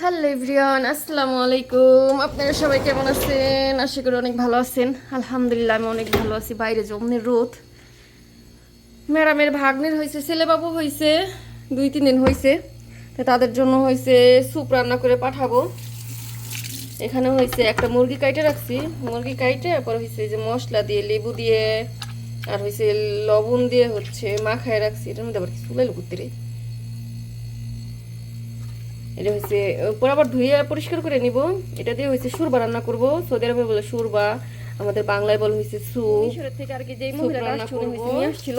Hello everyone, আসসালামু আলাইকুম। আপনারা সবাই কেমন আছেন? আশা করি অনেক ভালো আছেন। আলহামদুলিল্লাহ, আমি অনেক ভালো আছি। বাইরে জমনের রোদ। ম্যাডামের ভাগ্নের হয়েছে ছেলেবাবু হয়েছে দুই, তিন দিন হয়েছে তো তাদের জন্য হয়েছে স্যুপ রান্না করে পাঠাবো। এখানে হয়েছে একটা মুরগি কাইটে রাখছি। মুরগি কাইটে, তারপর হয়েছে যে মশলা দিয়ে, লেবু দিয়ে, আর হয়েছে লবণ দিয়ে হচ্ছে মাখায় রাখছি। এটার মধ্যে আবার কি করতে রে। এটা হচ্ছে পর আবার ধুয়ে পরিষ্কার করে নিব। এটা দিয়ে হচ্ছে সুরবা রান্না করব। সৌদি আরবে বলে সুরবা আমাদের বাংলায় বলা হয়েছে সুপ থেকে আর কি যেই মহিলাটা নিয়ে আসছিল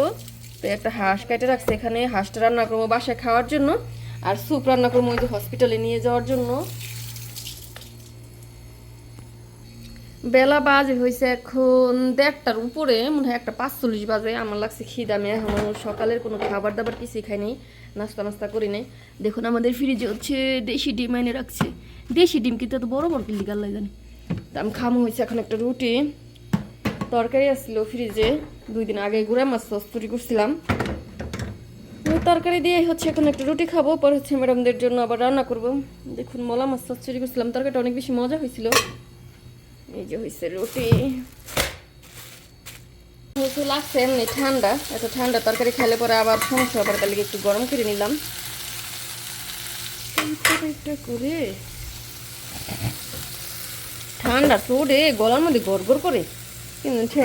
তো একটা হাঁস কেটে রাখছে এখানে। হাঁসটা রান্না করব বাসায় খাওয়ার জন্য। আর স্যুপ রান্না করব ওই যে হসপিটালে নিয়ে যাওয়ার জন্য। বেলা বাজে হয়েছে এখন দেড়টার উপরে, মনে হয় একটা পাঁচচল্লিশ বাজে। আমার লাগছে খিদে আমি এখন। সকালের কোনো খাবার দাবার কিছুই খাইনি, নাস্তা নাস্তা করি নাই। দেখুন, আমাদের ফ্রিজে হচ্ছে দেশি ডিম এনে রাখছে। দেশি ডিম কিন্তু এত বড় বড় কিল্লি গাল্লাই জানি। তা আমি খামো হয়েছে এখন একটা রুটি। তরকারি আসছিল ফ্রিজে। দুই দিন আগে গুঁড়া মাছ তরি করছিলাম। তরকারি দিয়ে হচ্ছে এখন একটা রুটি খাব। পর হচ্ছে ম্যাডামদের জন্য আবার রান্না করব। দেখুন, মলা মাছ চচ্চড়ি করছিলাম। তরকারিটা অনেক বেশি মজা হয়েছিল এই যে হয়েছে রুটি। হচ্ছে লাগছে এমনি ঠান্ডা এত ঠান্ডা তরকারি খেলে পরে আবার সমস্যা হবার তাহলে একটু গরম করে নিলাম। করে? ঠান্ডা তো রে গলার মধ্যে গড় গড় করে। কিন্তু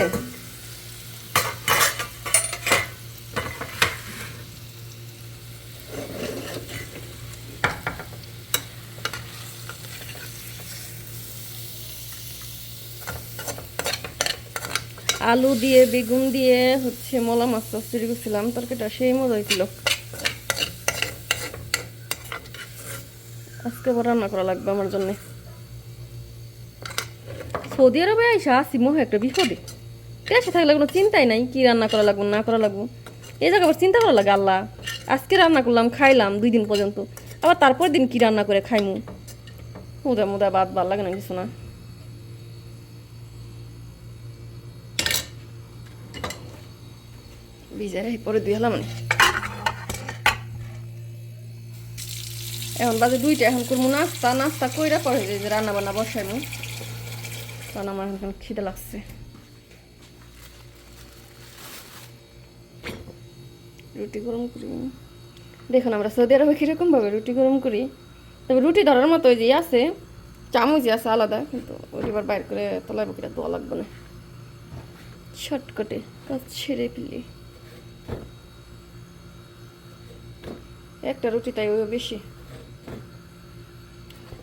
আলু দিয়ে, বেগুন দিয়ে হচ্ছে মলা মাছ চচ্চড়ি করছিলাম তরকারিটা সেই মজা হয়েছিল আজকে আবার রান্না করা লাগবে আমার জন্য। সৌদি আরবে আইসা আসি মোহ একটা বিপদে। দেশে থাকলে কোনো চিন্তাই নাই, কি রান্না করা লাগবো, না করা লাগবো। এই জায়গা আবার চিন্তা করা লাগে, আল্লাহ। আজকে রান্না করলাম, খাইলাম দুই দিন পর্যন্ত। আবার তারপর দিন কি রান্না করে খাইমু? মুদা মুদা বাদ, ভালো লাগে না কিছু না। ভিজারে পরে দুই হলাম এখন বাজে দুইটা, এখন করব নাস্তা নাস্তা কইরা পরে যে রান্না বান্না বসাইমু। কারণ আমার এখন খিদে লাগছে। রুটি গরম করি। দেখুন আমরা সৌদি আরবে কীরকম ভাবে রুটি গরম করি। তবে রুটি ধরার মতো ওই যে আছে, চামচ আছে আলাদা, কিন্তু ওই এবার বাইর করে তলায় বকিটা দোয়া লাগবে না। শর্টকাটে কাজ ছেড়ে ফেলি। একটা রুটি তাই ওই বেশি।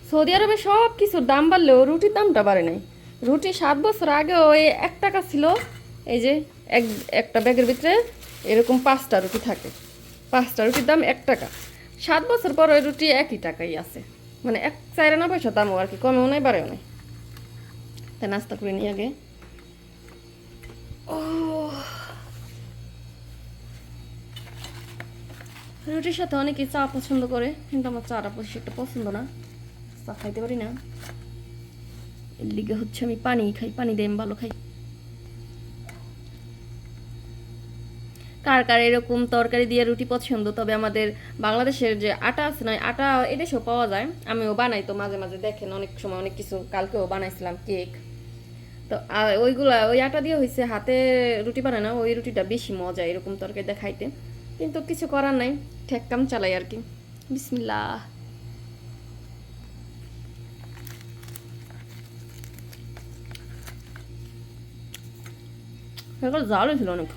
সৌদি আরবে সব কিছুর দাম বাড়লেও রুটির দামটা বাড়ে নাই। রুটি সাত বছর আগে ওই এক টাকা ছিল, এই যে এক, একটা ব্যাগের ভিতরে এরকম পাঁচটা রুটি থাকে। পাঁচটা রুটির দাম এক টাকা। সাত বছর পর ওই রুটি একই টাকাই আছে। মানে এক চাইরে না পয়সা দামও আর কি কমেও নাই, বাড়েও নাই। তাই নাস্তা করে নিই আগে। ও রুটির সাথে অনেকে চা পছন্দ করে, কিন্তু আমার চাটা একটা পছন্দ না। চা খাইতে পারি না। এর লিগে হচ্ছে আমি পানি খাই, পানি দিয়ে আমি ভালো খাই। কার কার এরকম তরকারি দিয়ে রুটি পছন্দ? তবে আমাদের বাংলাদেশের যে আটা আছে না আটা এদেশেও পাওয়া যায়। আমিও বানাই তো মাঝে মাঝে দেখেন, অনেক সময় অনেক কিছু কালকেও বানাইছিলাম কেক। তো ওইগুলা, ওই আটা দিয়ে হয়েছে হাতে রুটি বানায় না, ওই রুটিটা বেশি মজা এরকম তরকারি দিয়ে খাইতে। কিন্তু কিছু করার নাই। ঠেক্কাম চালাই আর কি। জাল ছিল অনেক।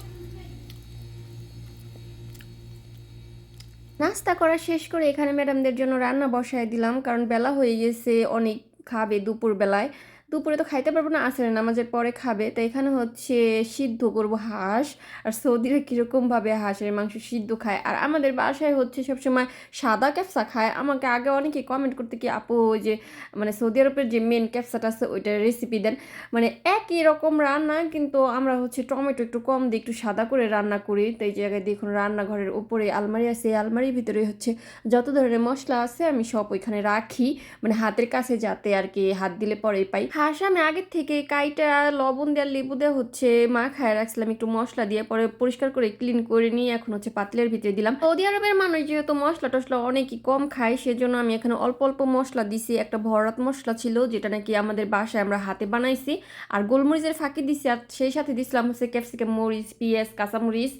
নাস্তা করা শেষ করে এখানে ম্যাডামদের জন্য রান্না বসায় দিলাম, কারণ বেলা হয়ে গেছে, অনেক খাবে দুপুর বেলায় দুপুরে তো খাইতে পারব না, আসলে নামাজের পরে খাবে। তো এখানে হচ্ছে সিদ্ধ করব হাঁস, আর সৌদিরা কীরকমভাবে হাঁসের মাংস সিদ্ধ খায়। আর আমাদের বাসায় হচ্ছে সবসময় সাদা ক্যাপসা খায়। আমাকে আগে অনেকে কমেন্ট করতে কি, আপু যে মানে সৌদি আরবের যে মেন ক্যাপসাটা আছে, ওইটার রেসিপি দেন। মানে একই রকম রান্না, কিন্তু আমরা হচ্ছে টমেটো একটু কম দিই একটু সাদা করে রান্না করি। তো এই জায়গায় দেখুন রান্নাঘরের উপরে আলমারি আছে। এই আলমারির ভিতরে হচ্ছে যত ধরনের মশলা আছে, আমি সব ওইখানে রাখি। মানে হাতের কাছে যাতে আর কি হাত দিলে পরে পাই। হাঁস আমি আগের থেকে কাইটা, লবণ দেওয়ার লেবু দেওয়া হচ্ছে মা খায় রাখছিলাম একটু মশলা দিয়ে, পরে পরিষ্কার করে ক্লিন করে নিয়ে এখন হচ্ছে পাতলের ভিতরে দিলাম। সৌদি আরবের মানুষ যেহেতু মশলা টশলা অনেকই কম খায়, সেজন্য আমি এখানে অল্প অল্প মশলা দিছি। একটা ভরাত মশলা ছিল, যেটা নাকি আমাদের বাসায় আমরা হাতে বানাইছি, আর গোলমরিচের ফাঁকি দিছি, আর সেই সাথে দিছিলাম হচ্ছে ক্যাপসিকাম, মরিচ, পেঁয়াজ, কাঁচামরিচ,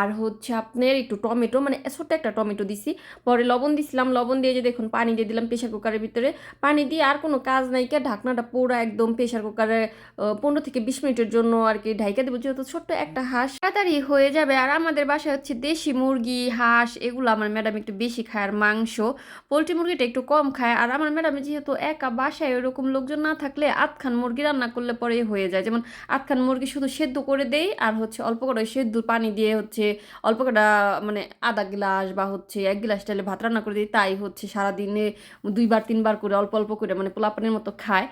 আর হচ্ছে আপনার একটু টমেটো মানে ছোট্ট একটা টমেটো দিছি। পরে লবণ দিছিলাম, লবণ দিয়ে যে দেখুন পানি দিয়ে দিলাম প্রেশার কুকারের ভিতরে। পানি দিয়ে আর কোনো কাজ নাই, কে ঢাকনাটা পুরো একদম প্রেশার কুকারে পনেরো থেকে বিশ মিনিটের জন্য আর কি ঢাইকা দেবো। যেহেতু ছোট্ট একটা হাঁস, তাড়াতাড়ি হয়ে যাবে। আর আমাদের বাসায় হচ্ছে দেশি মুরগি, হাঁস, এগুলো আমার ম্যাডাম একটু বেশি খায় আর মাংস। পোলট্রি মুরগিটা একটু কম খায়। আর আমার ম্যাডাম যেহেতু একা বাসায় ওরকম লোকজন না থাকলে আধখান মুরগি রান্না করলে পরে হয়ে যায়। যেমন আধখান মুরগি শুধু সেদ্ধ করে দেই আর হচ্ছে অল্প করে সেদ্ধ পানি দিয়ে হচ্ছে অল্প কটা মানে আধা গ্লাস বা হচ্ছে এক গ্লাস টাইলে ভাত রান্না করে দিই। তাই হচ্ছে সারাদিনে দুইবার, তিনবার করে অল্প অল্প করে মানে পোলাপানের মতো খায়।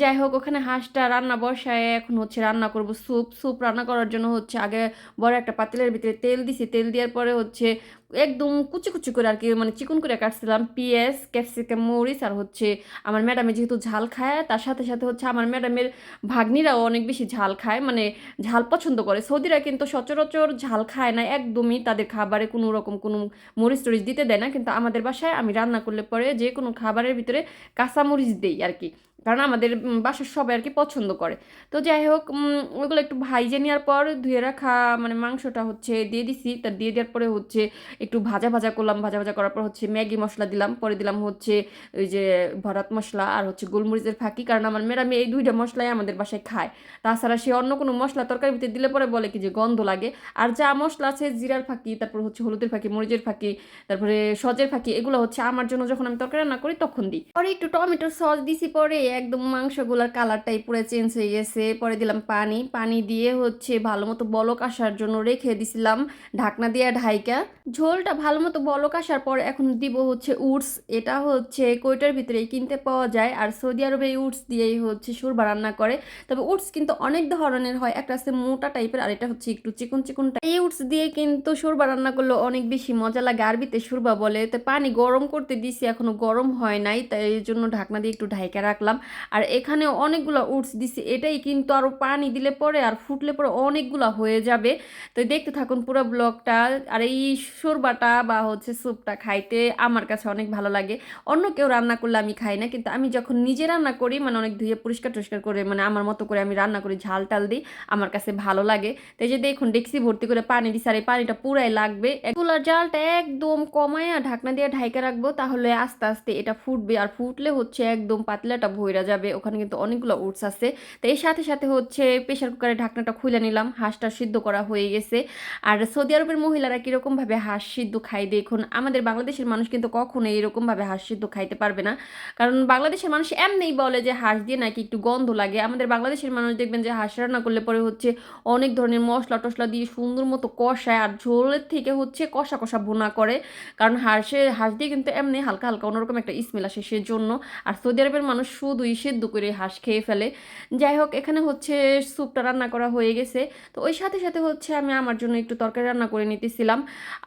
যাই হোক ওখানে হাঁসটা রান্না বসায়, এখন হচ্ছে রান্না করব স্যুপ। স্যুপ রান্না করার জন্য হচ্ছে আগে বড় একটা পাতিলের ভিতরে তেল দিছি। তেল দেওয়ার পরে হচ্ছে একদম কুচি কুচি করে আর কি মানে চিকন করে কাটছিলাম পেঁয়াজ, ক্যাপসিকাম, মরিচ আর হচ্ছে আমার ম্যাডামে যেহেতু ঝাল খায়, তার সাথে সাথে হচ্ছে আমার ম্যাডামের ভাগ্নিরাও অনেক বেশি ঝাল খায় মানে ঝাল পছন্দ করে। সৌদিরা কিন্তু সচরাচর ঝাল খায় না, একদমই তাদের খাবারে কোনো রকম কোনো মরিচ টরিচ দিতে দেয় না, কিন্তু আমাদের বাসায় আমি রান্না করলে পরে যে কোনো খাবারের ভিতরে কাঁচা মরিচ দেই আর কি কারণ আমাদের বাসার সবাই আর কি পছন্দ করে। তো যাই হোক ওইগুলো একটু ভাইজে নেওয়ার পর ধুয়ে রাখা মানে মাংসটা হচ্ছে দিয়ে দিছি। তার দিয়ে দেওয়ার পরে হচ্ছে একটু ভাজা ভাজা করলাম। ভাজা ভাজা করার পর হচ্ছে ম্যাগি মশলা দিলাম। পরে দিলাম হচ্ছে ওই যে ভরাত মশলা আর হচ্ছে গোলমরিচের ফাঁকি। কারণ আমার মেয়েরামি এই দুইটা মশলাই আমাদের বাসায় খায়। তাছাড়া সে অন্য কোনো মশলা তরকারি ভিতরে দিলে পরে বলে কি যে গন্ধ লাগে। আর যা মশলা আছে, জিরার ফাঁকি, তারপর হচ্ছে হলুদের ফাঁকি, মরিচের ফাঁকি, তারপরে সজের ফাঁকি, এগুলো হচ্ছে আমার জন্য যখন আমি তরকারি রান্না করি তখন দিই। পরে একটু টমেটোর সস দিছি পরে একদম মাংসগুলোর কালারটাই পুরো চেঞ্জ হয়ে গেছে। পরে দিলাম পানি। পানি দিয়ে হচ্ছে ভালো মতো বলক আসার জন্য রেখে দিছিলাম ঢাকনা দিয়ে ঢাইকা। ঝোলটা ভালো মতো বলক আসার পর এখন দিব হচ্ছে উডস এটা হচ্ছে কোয়েটার ভিতরেই কিনতে পাওয়া যায় আর সৌদি আরবে এই উডস দিয়েই হচ্ছে সুরবা রান্না করে। তবে উডস কিন্তু অনেক ধরনের হয়। একটা আছে মোটা টাইপের আর এটা হচ্ছে একটু চিকন চিকন এই উডস দিয়ে কিন্তু সুরবা রান্না করলে অনেক বেশি মজা লাগে। আরবিতে সুরবা বলে। তো পানি গরম করতে দিছি, এখনও গরম হয় নাই। তাই এই জন্য ঢাকনা দিয়ে একটু ঢাইকা রাখলাম। আর এখানে অনেকগুলো উডস দিছি, এটাই কিন্তু আরও পানি দিলে পরে আর ফুটলে পরে অনেকগুলো হয়ে যাবে। তো দেখতে থাকুন পুরো ব্লগটা, আর এই শোরবাটা বা হচ্ছে স্যুপটা খাইতে আমার কাছে অনেক ভালো লাগে। অন্য কেউ রান্না করলে আমি খাই না, কিন্তু আমি যখন নিজে রান্না করি মানে অনেক ধুয়ে পরিষ্কার টরিষ্কার করে মানে আমার মতো করে আমি রান্না করি, ঝাল টাল দিই, আমার কাছে ভালো লাগে। তো এই যে দেখুন, ডেক্সি ভর্তি করে পানি দিছি, আর এই পানিটা পুরাই লাগবে। এগুলার জালটা একদম কমায় ঢাকনা দিয়ে ঢাইকে রাখব, তাহলে আস্তে আস্তে এটা ফুটবে, আর ফুটলে হচ্ছে একদম পাতলাটা ভইরা যাবে, ওখানে কিন্তু অনেকগুলো উটস আছে। তো এর সাথে সাথে হচ্ছে প্রেশার কুকারে ঢাকনাটা খুলে নিলাম, হাঁসটা সিদ্ধ করা হয়ে গেছে। আর সৌদি আরবের মহিলারা কীরকমভাবে হাঁস সিদ্ধ খাই দেখুন, আমাদের বাংলাদেশের মানুষ কিন্তু কখনো এরকমভাবে হাঁস সিদ্ধ খাইতে পারবে না। কারণ বাংলাদেশের মানুষ এমনিই বলে যে হাঁস দিয়ে নাকি একটু গন্ধ লাগে। আমাদের বাংলাদেশের মানুষ দেখবেন যে হাঁস রান্না করলে পরে হচ্ছে অনেক ধরনের মশলা টশলা দিয়ে সুন্দর মতো কষায় আর ঝোলের থেকে হচ্ছে কষা কষা বোনা করে। কারণ হাঁসের হাঁস দিয়ে কিন্তু এমনি হালকা হালকা অন্যরকম একটা স্মেল আসে সেজন্য। আর সৌদি আরবের মানুষ শুধুই সেদ্ধ করে হাঁস খেয়ে ফেলে। যাই হোক, এখানে হচ্ছে স্যুপটা রান্না করা হয়ে গেছে। তো ওই সাথে সাথে হচ্ছে আমি আমার জন্য একটু তরকারি রান্না করে নিতেছিলাম।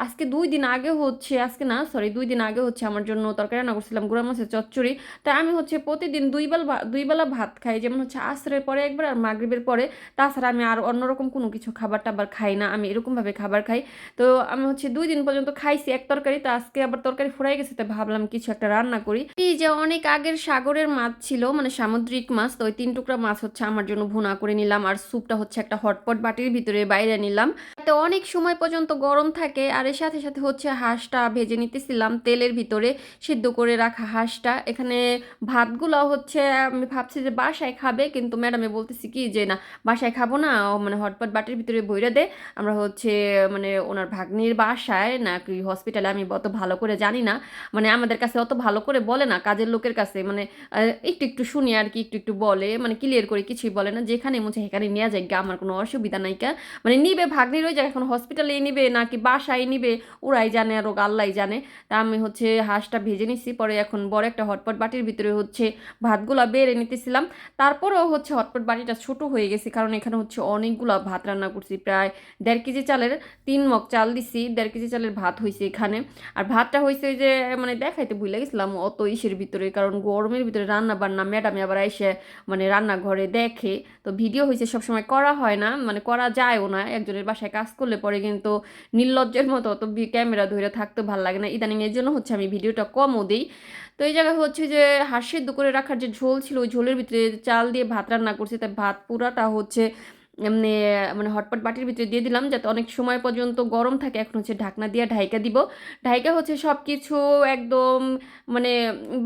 আজকে দুই দিন আগে হচ্ছে, আজকে না সরি দুই দিন আগে হচ্ছে আমার জন্য তরকারি রান্না করছিলাম গুঁড়া মাছের চচ্চড়ি। তাই আমি হচ্ছে প্রতিদিন দুই বেলা দুই বেলা ভাত খাই। যেমন হচ্ছে আসরের পরে একবার আর মাগরীবের পরে। তাছাড়া আমি আর অন্যরকম কোনো কিছু খাবার টাবার খাই না। আমি এরকমভাবে খাবার খাই। তো আমি হচ্ছে দুই দিন পর্যন্ত খাইছি এক তরকারি। তো আজকে আবার তরকারি ফুরাই গেছে। তো ভাবলাম কিছু একটা রান্না করি। এই যে অনেক আগের সাগরের মাছ ছিল মানে সামুদ্রিক মাছ, তো ওই তিন টুকরা মাছ হচ্ছে আমার জন্য ভুনা করে নিলাম। আর স্যুপটা হচ্ছে একটা হটপট বাটির ভিতরে বাইরে নিলাম। তো অনেক সময় পর্যন্ত গরম থাকে আর এর সাথে সাথে হচ্ছে হাঁসটা ভেজে নিতেছিলাম তেলের ভিতরে সিদ্ধ করে রাখা হাঁসটা। এখানে ভাতগুলো হচ্ছে আমি ভাবছি যে বাসায় খাবে কিন্তু ম্যাডামে বলতেছি কি যে না, বাসায় খাব না মানে হটপট বাটির ভিতরে বইরে দে, আমরা হচ্ছে মানে ওনার ভাগ্নির বাসায় নাকি হসপিটালে আমি অত ভালো করে জানি না মানে আমাদের কাছে অত ভালো করে বলে না, কাজের লোকের কাছে মানে একটু একটু শুনি আর কি, একটু একটু বলে মানে ক্লিয়ার করে কিছুই বলে না যেখানে মুছে সেখানে নেওয়া যায়, গা আমার কোনো অসুবিধা নাই কা মানে নিবে ভাগ্নির ওই জায়গায় এখন হসপিটালে নিবে নাকি বাসায় নিবে, ওরাই জানে আর আল্লাহ জানে। তা আমি হচ্ছে হাঁসটা ভেজে নিছি, পরে এখন বড় একটা হটপট বাটির ভিতরে হচ্ছে ভাতগুলা বেড়ে নিতেছিলাম। তারপরেও হচ্ছে হটপট বাটিটা ছোট হয়ে গেছে, কারণ এখানে হচ্ছে অনেকগুলো ভাত রান্না করছি, প্রায় দেড় কেজি চালের তিন মগ চাল দিছি, দেড় কেজি চালের ভাত হয়েছে এখানে। আর ভাতটা হয়েছে যে মানে দেখাইতে ভুলে গেছিলাম অত ইসের ভিতরে, কারণ গরমের ভিতরে রান্না বান্না ম্যাডামে আবার এসে মানে রান্নাঘরে দেখে। তো ভিডিও হয়েছে সবসময় করা হয় না মানে করা যায়ও না, একজনের বাসায় কাজ করলে পরে কিন্তু নির্লজ্জের মতো অত ক্যামেরা ধরে থাকতে ভালো লাগে না। ইদানিং এর জন্য হচ্ছে আমি ভিডিওটা কমও দিই। তো এই জায়গায় হচ্ছে যে হাঁস সেদ্ধ করে রাখার যে ঝোল ছিল, ওই ঝোলের ভিতরে চাল দিয়ে ভাত রান্না করছে। তাই ভাত পুরাটা হচ্ছে মানে হটপট বাটির ভিতরে দিয়ে দিলাম যাতে অনেক সময় পর্যন্ত গরম থাকে। এখন হচ্ছে ঢাকনা দিয়ে ঢাইকা দিব। ঢাইকা হচ্ছে সব কিছু একদম মানে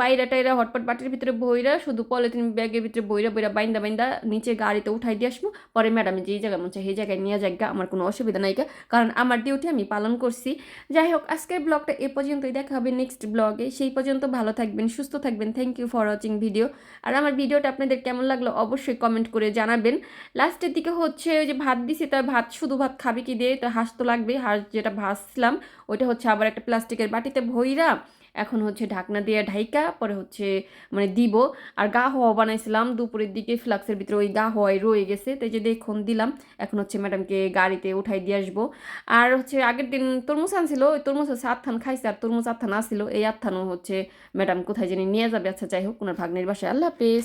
বাইরা টাইরা হটপট বাটির ভিতরে বইরা, শুধু পলিথিন ব্যাগের ভিতরে বইরা বইরা বাইন্দা বাইন্দা নিচে গাড়িতে উঠাই দিয়ে আসব। পরে ম্যাডামে যেই জায়গায় মনে সেই জায়গায় নিয়ে যাগা আমার কোনো অসুবিধা নাই। কারণ আমার ডিউটি আমি পালন করছি। যাই হোক, আজকের ব্লগটা এ পর্যন্তই দেখা হবে নেক্সট ব্লগে সেই পর্যন্ত ভালো থাকবেন, সুস্থ থাকবেন। Thank you for watching video আর আমার ভিডিওটা আপনাদের কেমন লাগল অবশ্যই কমেন্ট করে জানাবেন। লাস্টের দিকে হচ্ছে ওই যে ভাত দিছি তার ভাত শুধু ভাত খাবি কি দিয়ে? তো হাঁস তো লাগবে, হাঁস যেটা ভাজছিলাম, ওইটা হচ্ছে আবার একটা প্লাস্টিকের বাটিতে ভইরা এখন হচ্ছে ঢাকনা দিয়ে ঢাইকা, পরে হচ্ছে মানে দিব। আর গা হওয়া বানাইছিলাম, দুপুরের দিকে ফ্লাক্সের ভিতরে ওই গা হওয়াই রয়ে গেছে। তাই যে দেখুন, দিলাম। এখন হচ্ছে ম্যাডামকে গাড়িতে উঠাই দিয়ে আসব। আর হচ্ছে আগের দিন তরমুজ আনছিল, ওই তরমুজ হচ্ছে আত্থান খাইছে, আর তরমুজ আত্থান আসছিল এই আত্থানও হচ্ছে ম্যাডাম কোথায় জানি নিয়ে যাবে। আচ্ছা যাই হোক, ওনার ভাগ্নের বাসায়। আল্লাহ হাফেজ।